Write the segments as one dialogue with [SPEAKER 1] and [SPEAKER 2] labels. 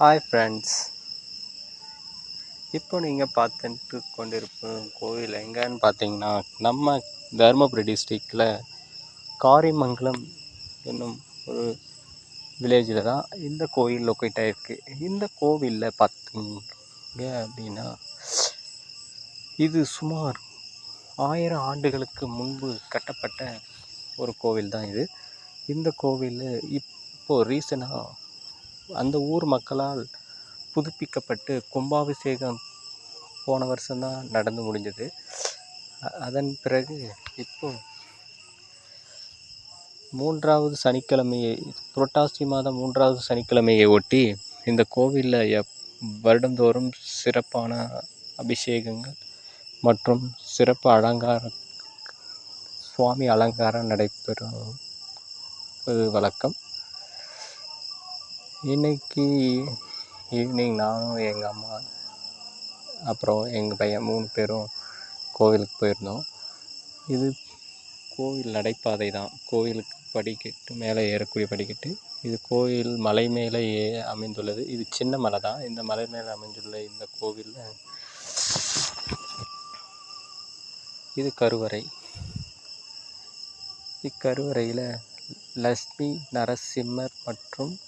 [SPEAKER 1] Hi friends இப்போ நீங்கள் பார்த்துட்டு கொண்டிருக்கும் கோவில் எங்கேன்னு பார்த்தீங்கன்னா நம்ம தருமபுரி டிஸ்ட்ரிக்டில் காரிமங்கலம் என்னும் ஒரு வில்லேஜில் தான் இந்த கோயில் லொக்கேட் ஆகிருக்கு இந்த கோவிலில் பார்த்தீங்க அப்படின்னா இது சுமார் ஆயிரம் ஆண்டுகளுக்கு முன்பு கட்டப்பட்ட ஒரு கோவில் தான் இது. இந்த கோவில் இப்போது ரீசனாக அந்த ஊர் மக்களால் புதுப்பிக்கப்பட்டு கும்பாபிஷேகம் போன வருஷம்தான் நடந்து முடிஞ்சது. அதன் பிறகு இப்போ மூன்றாவது சனிக்கிழமையை புரட்டாசி மாதம் மூன்றாவது சனிக்கிழமையை ஒட்டி இந்த கோவிலில் எப் வருடந்தோறும் சிறப்பான அபிஷேகங்கள் மற்றும் சிறப்பு அலங்காரம் சுவாமி அலங்காரம் நடைபெறும். வழக்கம். இன்னைக்கு ஈவினிங் நானும் எங்கள் அம்மா அப்புறம் எங்கள் பையன் மூணு பேரும் கோவிலுக்கு போயிருந்தோம். இது கோவில் நடைபாதை தான். கோவிலுக்கு படிக்கட்டு மேலே ஏறக்கூடிய படிக்கட்டு. இது கோயில் மலை மேலே ஏ அமைந்துள்ளது. இது சின்ன மலை தான். இந்த மலை மேலே அமைந்துள்ள இந்த கோவிலில் இது கருவறை. இக்கருவறையில் லக்ஷ்மி நரசிம்மர் மற்றும்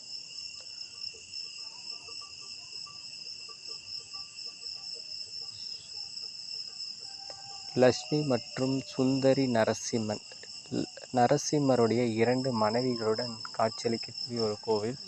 [SPEAKER 1] லக்ஷ்மி மற்றும் சுந்தரி நரசிம்மன். நரசிம்மருடைய இரண்டு மனைவிகளுடன் காட்சியளிக்கக்கூடிய ஒரு கோவில்.